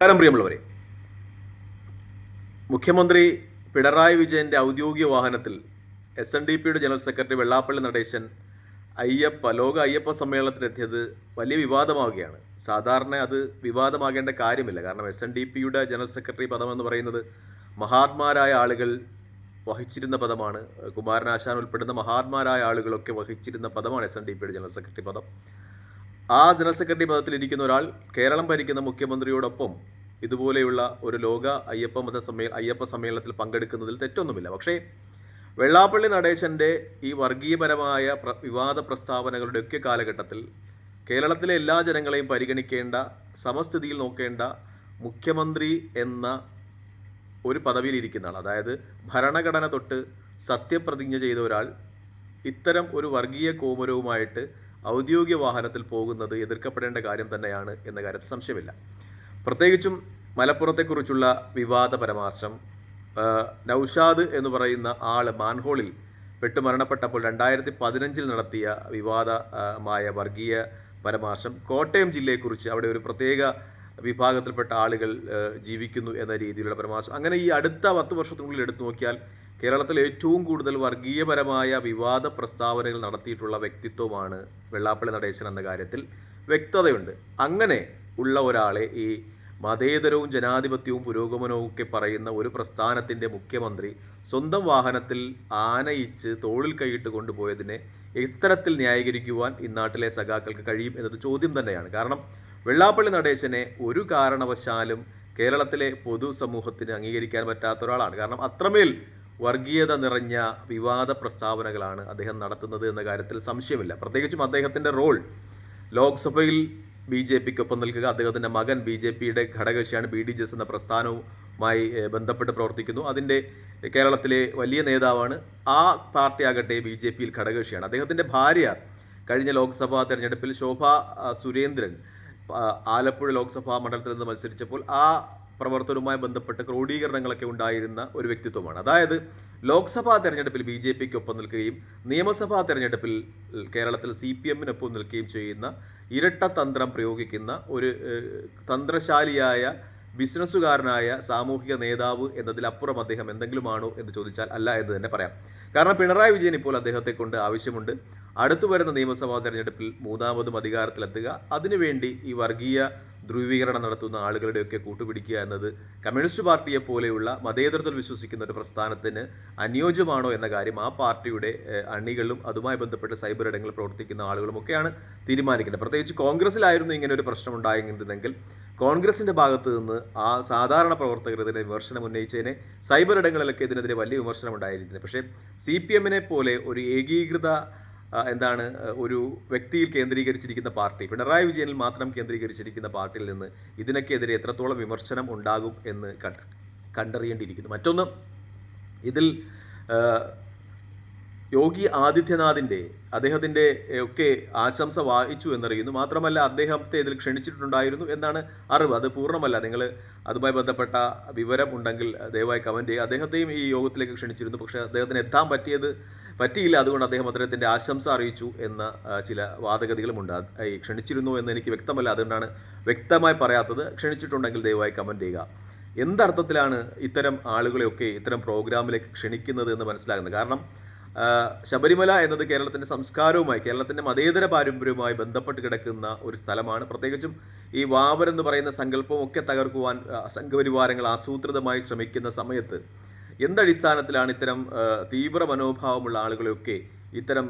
നമസ്കാരം പ്രിയമുള്ളവരെ. മുഖ്യമന്ത്രി പിണറായി വിജയന്റെ ഔദ്യോഗിക വാഹനത്തിൽ എസ് എൻ ഡി പിയുടെ ജനറൽ സെക്രട്ടറി വെള്ളാപ്പള്ളി നടേശൻ അയ്യപ്പ ലോക അയ്യപ്പ സമ്മേളനത്തിലെത്തിയത് വലിയ വിവാദമാവുകയാണ്. സാധാരണ അത് വിവാദമാകേണ്ട കാര്യമില്ല. കാരണം എസ് എൻ ഡി പിയുടെ ജനറൽ സെക്രട്ടറി പദം എന്ന് പറയുന്നത് മഹാത്മാരായ ആളുകൾ വഹിച്ചിരുന്ന പദമാണ്. കുമാരനാശാൻ ഉൾപ്പെടുന്ന മഹാത്മാരായ ആളുകളൊക്കെ വഹിച്ചിരുന്ന പദമാണ് എസ് എൻ ഡി പിയുടെ ജനറൽ സെക്രട്ടറി പദം. ആ ജനറൽ സെക്രട്ടറി പദത്തിൽ ഇരിക്കുന്ന ഒരാൾ കേരളം ഭരിക്കുന്ന മുഖ്യമന്ത്രിയോടൊപ്പം ഇതുപോലെയുള്ള ഒരു ലോക അയ്യപ്പ മത സമ്മേള അയ്യപ്പ സമ്മേളനത്തിൽ പങ്കെടുക്കുന്നതിൽ തെറ്റൊന്നുമില്ല. പക്ഷേ വെള്ളാപ്പള്ളി നടേശന്റെ ഈ വർഗീയപരമായ പ്ര വിവാദ പ്രസ്താവനകളുടെ ഒക്കെ കാലഘട്ടത്തിൽ കേരളത്തിലെ എല്ലാ ജനങ്ങളെയും പരിഗണിക്കേണ്ട സമസ്ഥിതിയിൽ നോക്കേണ്ട മുഖ്യമന്ത്രി എന്ന ഒരു പദവിയിലിരിക്കുന്ന ആൾ അതായത് ഭരണഘടന തൊട്ട് സത്യപ്രതിജ്ഞ ചെയ്ത ഒരാൾ ഇത്തരം ഒരു വർഗീയ കോമരവുമായിട്ട് ഔദ്യോഗിക വാഹനത്തിൽ പോകുന്നത് എതിർക്കപ്പെടേണ്ട കാര്യം തന്നെയാണ് എന്ന കാര്യത്തിൽ സംശയമില്ല. പ്രത്യേകിച്ചും മലപ്പുറത്തെക്കുറിച്ചുള്ള വിവാദ പരാമർശം നൌഷാദ് എന്ന് പറയുന്ന ആൾ മാൻഹോളിൽ പെട്ട് മരണപ്പെട്ടപ്പോൾ രണ്ടായിരത്തി പതിനഞ്ചിൽ നടത്തിയ വിവാദമായ വർഗീയ പരാമർശം കോട്ടയം ജില്ലയെക്കുറിച്ച് അവിടെ ഒരു പ്രത്യേക വിഭാഗത്തിൽപ്പെട്ട ആളുകൾ ജീവിക്കുന്നു എന്ന രീതിയിലുള്ള പരമാശം അങ്ങനെ ഈ അടുത്ത പത്ത് വർഷത്തിനുള്ളിൽ എടുത്തു നോക്കിയാൽ കേരളത്തിൽ ഏറ്റവും കൂടുതൽ വർഗീയപരമായ വിവാദ പ്രസ്താവനകൾ നടത്തിയിട്ടുള്ള വ്യക്തിത്വമാണ് വെള്ളാപ്പള്ളി നടേശൻ എന്ന കാര്യത്തിൽ വ്യക്തതയുണ്ട്. അങ്ങനെ ഉള്ള ഒരാളെ ഈ മതേതരവും ജനാധിപത്യവും പുരോഗമനവും ഒക്കെ പറയുന്ന ഒരു പ്രസ്ഥാനത്തിന്റെ മുഖ്യമന്ത്രി സ്വന്തം വാഹനത്തിൽ ആനയിച്ച് തോളിൽ കൈയിട്ട് കൊണ്ടുപോയതിനെ ഇത്തരത്തിൽ ന്യായീകരിക്കുവാൻ ഇന്നാട്ടിലെ സഖാക്കൾക്ക് കഴിയും എന്നത് ചോദ്യം തന്നെയാണ്. കാരണം വെള്ളാപ്പള്ളി നടേശനെ ഒരു കാരണവശാലും കേരളത്തിലെ പൊതുസമൂഹത്തിന് അംഗീകരിക്കാൻ പറ്റാത്ത ഒരാളാണ്. കാരണം അത്രമേൽ വർഗീയത നിറഞ്ഞ വിവാദ പ്രസ്താവനകളാണ് അദ്ദേഹം നടത്തുന്നത് എന്ന കാര്യത്തിൽ സംശയമില്ല. പ്രത്യേകിച്ചും അദ്ദേഹത്തിന്റെ റോൾ. ലോക്സഭയിൽ ബി ജെ പിക്കൊപ്പം നിൽക്കുക അദ്ദേഹത്തിന്റെ മകൻ ബി ജെ പിയുടെ ഘടകകക്ഷിയാണ് ബി ഡി ജെ എസ് എന്ന പ്രസ്ഥാനവുമായി ബന്ധപ്പെട്ട് പ്രവർത്തിക്കുന്നു. അതിന്റെ കേരളത്തിലെ വലിയ നേതാവാണ് ആ പാർട്ടി ആകട്ടെ ബി ജെ പിയിൽ ഘടകകക്ഷിയാണ്. അദ്ദേഹത്തിന്റെ ഭാര്യ കഴിഞ്ഞ ലോക്സഭാ തെരഞ്ഞെടുപ്പിൽ ശോഭ സുരേന്ദ്രൻ ആലപ്പുഴ ലോക്സഭാ മണ്ഡലത്തിൽ നിന്ന് മത്സരിച്ചപ്പോൾ ആ പ്രവർത്തനവുമായി ബന്ധപ്പെട്ട് ക്രോഡീകരണങ്ങളൊക്കെ ഉണ്ടായിരുന്ന ഒരു വ്യക്തിത്വമാണ്. അതായത് ലോക്സഭാ തെരഞ്ഞെടുപ്പിൽ ബി ജെ പിക്കൊപ്പം നിൽക്കുകയും നിയമസഭാ തെരഞ്ഞെടുപ്പിൽ കേരളത്തിൽ സി പി എമ്മിനൊപ്പം നിൽക്കുകയും ചെയ്യുന്ന ഇരട്ടതന്ത്രം പ്രയോഗിക്കുന്ന ഒരു തന്ത്രശാലിയായ ബിസിനസ്സുകാരനായ സാമൂഹിക നേതാവ് എന്നതിലപ്പുറം അദ്ദേഹം എന്തെങ്കിലുമാണോ എന്ന് ചോദിച്ചാൽ അല്ല എന്ന് തന്നെ പറയാം. കാരണം പിണറായി വിജയൻ ഇപ്പോൾ അദ്ദേഹത്തെ കൊണ്ട് ആവശ്യമുണ്ട്. അടുത്തു വരുന്ന നിയമസഭാ തെരഞ്ഞെടുപ്പിൽ മൂന്നാമതും അധികാരത്തിലെത്തുക. അതിനുവേണ്ടി ഈ വർഗീയ ധ്രുവീകരണം നടത്തുന്ന ആളുകളുടെയൊക്കെ കൂട്ടുപിടിക്കുക എന്നത് കമ്മ്യൂണിസ്റ്റ് പാർട്ടിയെ പോലെയുള്ള മതേതരത്തിൽ വിശ്വസിക്കുന്ന ഒരു പ്രസ്ഥാനത്തിന് അനുയോജ്യമാണോ എന്ന കാര്യം ആ പാർട്ടിയുടെ അണികളും അതുമായി ബന്ധപ്പെട്ട് സൈബർ ഇടങ്ങളിൽ പ്രവർത്തിക്കുന്ന ആളുകളുമൊക്കെയാണ് ഒക്കെയാണ് തീരുമാനിക്കേണ്ടത്. പ്രത്യേകിച്ച് കോൺഗ്രസിലായിരുന്നു ഇങ്ങനെ ഒരു പ്രശ്നം ഉണ്ടായിരുന്നെങ്കിൽ കോൺഗ്രസിന്റെ ഭാഗത്ത് നിന്ന് ആ സാധാരണ പ്രവർത്തകർ ഇതിനെ വിമർശനം ഉന്നയിച്ചതിനെ സൈബർ ഇടങ്ങളിലൊക്കെ ഇതിനെതിരെ വലിയ വിമർശനം ഉണ്ടായിരിക്കുന്നത് പക്ഷേ സി പി എമ്മിനെ പോലെ ഒരു ഏകീകൃത എന്താണ് ഒരു വ്യക്തിയിൽ കേന്ദ്രീകരിച്ചിരിക്കുന്ന പാർട്ടി പിണറായി വിജയനിൽ മാത്രം കേന്ദ്രീകരിച്ചിരിക്കുന്ന പാർട്ടിയിൽ നിന്ന് ഇതിനൊക്കെതിരെ എത്രത്തോളം വിമർശനം ഉണ്ടാകും എന്ന് കണ്ട് കണ്ടറിയേണ്ടിയിരിക്കുന്നു. മറ്റൊന്ന് ഇതിൽ യോഗി ആദിത്യനാഥിന്റെ അദ്ദേഹത്തിന്റെ ഒക്കെ ആശംസ വായിച്ചു എന്നറിയുന്നു. മാത്രമല്ല അദ്ദേഹത്തെ ഇതിൽ ക്ഷണിച്ചിട്ടുണ്ടായിരുന്നു എന്നാണ് അറിവ്. അത് പൂർണമല്ല. നിങ്ങൾ അതുമായി ബന്ധപ്പെട്ട വിവരം ഉണ്ടെങ്കിൽ ദയവായി കമന്റ് ചെയ്യുക. അദ്ദേഹത്തെയും ഈ യോഗത്തിലേക്ക് ക്ഷണിച്ചിരുന്നു. പക്ഷേ അദ്ദേഹത്തിന് എത്താൻ പറ്റിയത് പറ്റിയില്ല. അതുകൊണ്ട് അദ്ദേഹം അദ്ദേഹത്തിന്റെ ആശംസ അറിയിച്ചു എന്ന ചില വാദഗതികളുമുണ്ട് ക്ഷണിച്ചിരുന്നു എന്ന് എനിക്ക് വ്യക്തമല്ല. അതുകൊണ്ടാണ് വ്യക്തമായി പറയാത്തത്. ക്ഷണിച്ചിട്ടുണ്ടെങ്കിൽ ദയവായി കമന്റ് ചെയ്യുക. എന്തർത്ഥത്തിലാണ് ഇത്തരം ആളുകളെയൊക്കെ ഇത്തരം പ്രോഗ്രാമിലേക്ക് ക്ഷണിക്കുന്നത് എന്ന് മനസ്സിലാകുന്നത്? കാരണം ശബരിമല എന്നത് കേരളത്തിന്റെ സംസ്കാരവുമായി കേരളത്തിന്റെ മതേതര പാരമ്പര്യവുമായി ബന്ധപ്പെട്ട് കിടക്കുന്ന ഒരു സ്ഥലമാണ്. പ്രത്യേകിച്ചും ഈ വാവർ എന്ന് പറയുന്ന സങ്കല്പമൊക്കെ തകർക്കുവാൻ സംഘപരിവാരങ്ങൾ ആസൂത്രിതമായി ശ്രമിക്കുന്ന സമയത്ത് എന്തടിസ്ഥാനത്തിലാണ് ഇത്തരം തീവ്ര മനോഭാവമുള്ള ആളുകളെയൊക്കെ ഇത്തരം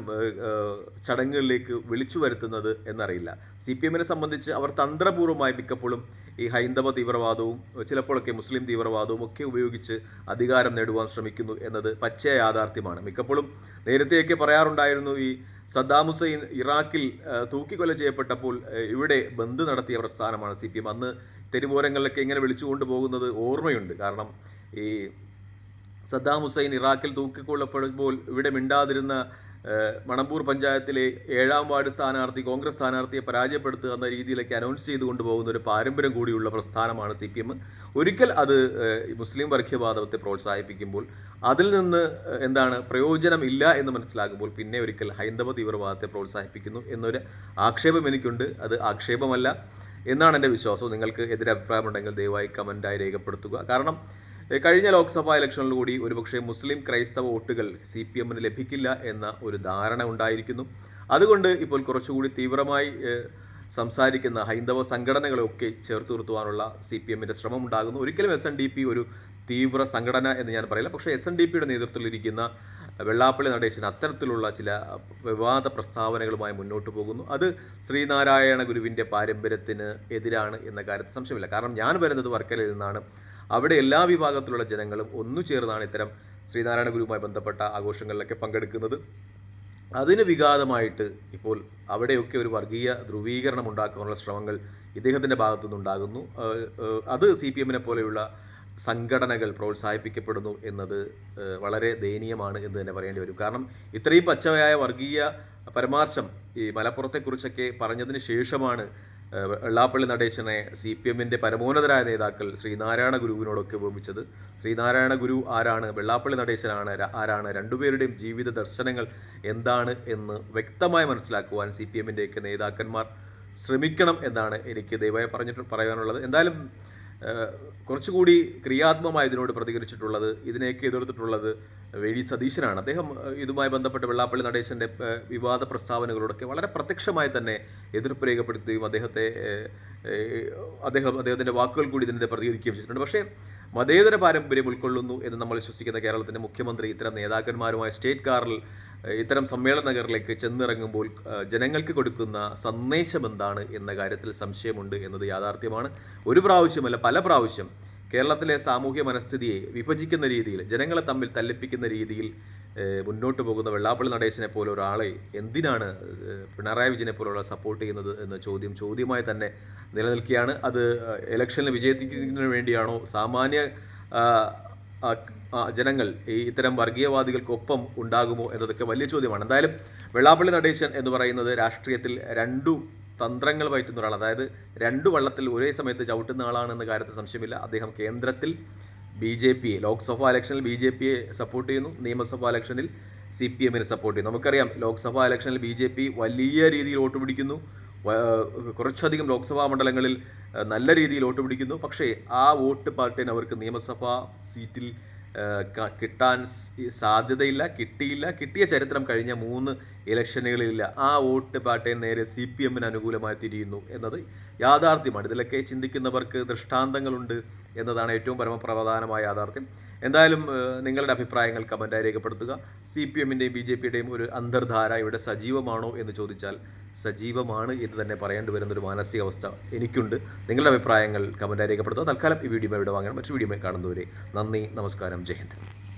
ചടങ്ങുകളിലേക്ക് വിളിച്ചു വരുത്തുന്നത് എന്നറിയില്ല. സി പി എമ്മിനെ സംബന്ധിച്ച് അവർ തന്ത്രപൂർവമായി മിക്കപ്പോഴും ഈ ഹൈന്ദവ തീവ്രവാദവും ചിലപ്പോഴൊക്കെ മുസ്ലിം തീവ്രവാദവും ഒക്കെ ഉപയോഗിച്ച് അധികാരം നേടുവാൻ ശ്രമിക്കുന്നു എന്നത് പച്ചയ യാഥാർത്ഥ്യമാണ്. മിക്കപ്പോഴും നേരത്തെയൊക്കെ പറയാറുണ്ടായിരുന്നു ഈ സദ്ദാം ഹുസൈൻ ഇറാഖിൽ തൂക്കിക്കൊല ചെയ്യപ്പെട്ടപ്പോൾ ഇവിടെ ബന്ധു നടത്തിയ പ്രസ്ഥാനമാണ് സി പി എം. അന്ന് തെരുവോരങ്ങളിലൊക്കെ ഇങ്ങനെ വിളിച്ചു കൊണ്ടുപോകുന്നത് ഓർമ്മയുണ്ട്. കാരണം ഈ സദ്ദാം ഹുസൈൻ ഇറാഖിൽ തൂക്കിക്കൊള്ളപ്പെടുമ്പോൾ ഇവിടെ മിണ്ടാതിരുന്ന മണമ്പൂർ പഞ്ചായത്തിലെ ഏഴാം വാർഡ് സ്ഥാനാർത്ഥി കോൺഗ്രസ് സ്ഥാനാർത്ഥിയെ പരാജയപ്പെടുത്തുക എന്ന രീതിയിലേക്ക് അനൗൺസ് ചെയ്തു കൊണ്ടുപോകുന്ന ഒരു പാരമ്പര്യം കൂടിയുള്ള പ്രസ്ഥാനമാണ് സി പി എം. ഒരിക്കൽ അത് മുസ്ലിം വർഗീയവാദത്തെ പ്രോത്സാഹിപ്പിക്കുമ്പോൾ അതിൽ നിന്ന് എന്താണ് പ്രയോജനം ഇല്ല എന്ന് മനസ്സിലാകുമ്പോൾ പിന്നെ ഒരിക്കൽ ഹൈന്ദവ തീവ്രവാദത്തെ പ്രോത്സാഹിപ്പിക്കുന്നു എന്നൊരു ആക്ഷേപം എനിക്കുണ്ട്. അത് ആക്ഷേപമല്ല എന്നാണ് എന്റെ വിശ്വാസം. നിങ്ങൾക്ക് എതിരഭിപ്രായമുണ്ടെങ്കിൽ ദയവായി കമന്റായി രേഖപ്പെടുത്തുക. കാരണം കഴിഞ്ഞ ലോക്സഭാ ഇലക്ഷനിൽ കൂടി ഒരുപക്ഷെ മുസ്ലിം ക്രൈസ്തവ വോട്ടുകൾ സി പി എമ്മിന് ലഭിക്കില്ല എന്ന ഒരു ധാരണ ഉണ്ടായിരിക്കുന്നു. അതുകൊണ്ട് ഇപ്പോൾ കുറച്ചുകൂടി തീവ്രമായി സംസാരിക്കുന്ന ഹൈന്ദവ സംഘടനകളൊക്കെ ചേർത്ത് നിർത്തുവാനുള്ള സി പി എമ്മിന്റെ ശ്രമം ഉണ്ടാകുന്നു. ഒരിക്കലും എസ് എൻ ഡി പി ഒരു തീവ്ര സംഘടന എന്ന് ഞാൻ പറയില്ല. പക്ഷേ എസ് എൻ ഡി പിയുടെ നേതൃത്വത്തിലിരിക്കുന്ന വെള്ളാപ്പള്ളി നടേശൻ അത്തരത്തിലുള്ള ചില വിവാദ പ്രസ്താവനകളുമായി മുന്നോട്ട് പോകുന്നു. അത് ശ്രീനാരായണ ഗുരുവിന്റെ പാരമ്പര്യത്തിന് എതിരാണ് എന്ന കാര്യത്തിൽ സംശയമില്ല. കാരണം ഞാൻ വരുന്നത് വർക്കലയിൽ നിന്നാണ്. അവിടെ എല്ലാ വിഭാഗത്തിലുള്ള ജനങ്ങളും ഒന്നു ചേർന്നാണ് ഇത്തരം ശ്രീനാരായണ ഗുരുവുമായി ബന്ധപ്പെട്ട ആഘോഷങ്ങളിലൊക്കെ പങ്കെടുക്കുന്നത്. അതിന് വിഘാതമായിട്ട് ഇപ്പോൾ അവിടെയൊക്കെ ഒരു വർഗീയ ധ്രുവീകരണം ഉണ്ടാക്കാനുള്ള ശ്രമങ്ങൾ ഇദ്ദേഹത്തിന്റെ ഭാഗത്തുനിന്നുണ്ടാകുന്നു ഏഹ് ഏഹ് അത് സി പി എമ്മിനെ പോലെയുള്ള സംഘടനകൾ പ്രോത്സാഹിപ്പിക്കപ്പെടുന്നു എന്നത് വളരെ ദയനീയമാണ് എന്ന് തന്നെ പറയേണ്ടി വരും. കാരണം ഇത്രയും പച്ചവയായ വർഗീയ പരമാർശം ഈ മലപ്പുറത്തെക്കുറിച്ചൊക്കെ പറഞ്ഞതിന് ശേഷമാണ് വെള്ളാപ്പള്ളി നടേശനെ സി പി എമ്മിന്റെ പരമോന്നതരായ നേതാക്കൾ ശ്രീനാരായണ ഗുരുവിനോടൊക്കെ ഉപമിച്ചത്. ശ്രീനാരായണ ഗുരു ആരാണ്? വെള്ളാപ്പള്ളി നടേശനാണ്. ആരാണ്? രണ്ടുപേരുടെയും ജീവിത ദർശനങ്ങൾ എന്താണ് എന്ന് വ്യക്തമായി മനസ്സിലാക്കുവാൻ സി പി എമ്മിന്റെയൊക്കെ നേതാക്കന്മാർ ശ്രമിക്കണം എന്നാണ് എനിക്ക് ദയവായി പറഞ്ഞിട്ട് പറയാനുള്ളത്. എന്തായാലും കുറച്ചുകൂടി ക്രിയാത്മകമായി ഇതിനോട് പ്രതികരിച്ചിട്ടുള്ളത് ഇതിനെയൊക്കെ എതിർത്തിട്ടുള്ളത് വി ഡി സതീശനാണ്. അദ്ദേഹം ഇതുമായി ബന്ധപ്പെട്ട് വെള്ളാപ്പള്ളി നടേശന്റെ വിവാദ പ്രസ്താവനകളോടൊക്കെ വളരെ പ്രത്യക്ഷമായി തന്നെ എതിർപ്പ് രേഖപ്പെടുത്തുകയും അദ്ദേഹത്തെ അദ്ദേഹം അദ്ദേഹത്തിന്റെ വാക്കുകൾ കൂടി ഇതിനെതിരെ പ്രതികരിക്കുകയും ചെയ്തിട്ടുണ്ട്. പക്ഷേ മതേതര പാരമ്പര്യം ഉൾക്കൊള്ളുന്നു എന്ന് നമ്മൾ വിശ്വസിക്കുന്ന കേരളത്തിന്റെ മുഖ്യമന്ത്രി ഇത്തരം നേതാക്കന്മാരുമായ സ്റ്റേറ്റ് കാറിൽ ഇത്തരം സമ്മേളന നഗറിലേക്ക് ചെന്നിറങ്ങുമ്പോൾ ജനങ്ങൾക്ക് കൊടുക്കുന്ന സന്ദേശം എന്താണ് എന്ന കാര്യത്തിൽ സംശയമുണ്ട് എന്നത് യാഥാർത്ഥ്യമാണ്. ഒരു പ്രാവശ്യമല്ല പല പ്രാവശ്യം കേരളത്തിലെ സാമൂഹ്യ മനസ്ഥിതിയെ വിഭജിക്കുന്ന രീതിയിൽ ജനങ്ങളെ തമ്മിൽ തല്ലിപ്പിക്കുന്ന രീതിയിൽ മുന്നോട്ട് പോകുന്ന വെള്ളാപ്പള്ളി നടേശനെ പോലെ ഒരാളെ എന്തിനാണ് പിണറായി വിജയനെ പോലുള്ള സപ്പോർട്ട് ചെയ്യുന്നത് എന്ന ചോദ്യം ചോദ്യമായി തന്നെ നിലനിൽക്കുകയാണ്. അത് ഇലക്ഷനിൽ വിജയിപ്പിക്കുന്നതിന് വേണ്ടിയാണോ സാമാന്യ ജനങ്ങൾ ഈ ഇത്തരം വർഗീയവാദികൾക്കൊപ്പം ഉണ്ടാകുമോ എന്നതൊക്കെ വലിയ ചോദ്യമാണ്. എന്തായാലും വെള്ളാപ്പള്ളി നടേശൻ എന്ന് പറയുന്നത് രാഷ്ട്രീയത്തിൽ രണ്ടു തന്ത്രങ്ങൾ പയറ്റുന്ന ഒരാൾ. അതായത് രണ്ട് വള്ളത്തിൽ ഒരേ സമയത്ത് ചവിട്ടുന്ന ആളാണെന്ന കാര്യത്തിൽ സംശയമില്ല. അദ്ദേഹം കേന്ദ്രത്തിൽ ബി ജെ പിയെ ലോക്സഭാ ഇലക്ഷനിൽ ബി ജെ പിയെ സപ്പോർട്ട് ചെയ്യുന്നു. നിയമസഭാ ഇലക്ഷനിൽ സി പി എമ്മിനെ സപ്പോർട്ട് ചെയ്യുന്നു. നമുക്കറിയാം ലോക്സഭാ ഇലക്ഷനിൽ ബി ജെ പി വലിയ രീതിയിൽ വോട്ട് പിടിക്കുന്നു. കുറച്ചധികം ലോക്സഭാ മണ്ഡലങ്ങളിൽ നല്ല രീതിയിൽ വോട്ട് പിടിക്കുന്നു. പക്ഷേ ആ വോട്ട് പാർട്ടിന് അവർക്ക് നിയമസഭാ സീറ്റിൽ കിട്ടാൻ സാധ്യതയില്ല കിട്ടിയില്ല കിട്ടിയ ചരിത്രം കഴിഞ്ഞ മൂന്ന് ഇലക്ഷനുകളില്ല ആ വോട്ട് പാർട്ടിന് നേരെ സി പി എമ്മിന് അനുകൂലമായി തിരിയുന്നു എന്നത് യാഥാർത്ഥ്യമാണ്. ഇതിലൊക്കെ ചിന്തിക്കുന്നവർക്ക് ദൃഷ്ടാന്തങ്ങളുണ്ട് എന്നതാണ് ഏറ്റവും പരമപ്രധാനമായ യാഥാർത്ഥ്യം. എന്തായാലും നിങ്ങളുടെ അഭിപ്രായങ്ങൾ കമന്റായി രേഖപ്പെടുത്തുക. സി പി എമ്മിന്റെയും ബി ജെ പിയുടെയും ഒരു അന്തർധാര ഇവിടെ സജീവമാണോ എന്ന് ചോദിച്ചാൽ സജീവമാണ് എന്ന് തന്നെ പറയേണ്ടി വരുന്നൊരു മാനസികാവസ്ഥ എനിക്കുണ്ട്. നിങ്ങളുടെ അഭിപ്രായങ്ങൾ കമന്റായി രേഖപ്പെടുത്തുക. തൽക്കാലം ഈ വീഡിയോ ഇവിടെ വാങ്ങണം മറ്റു വീഡിയോ കാണുന്നവരെ നന്ദി നമസ്കാരം. ജയ് ഹിന്ദ്.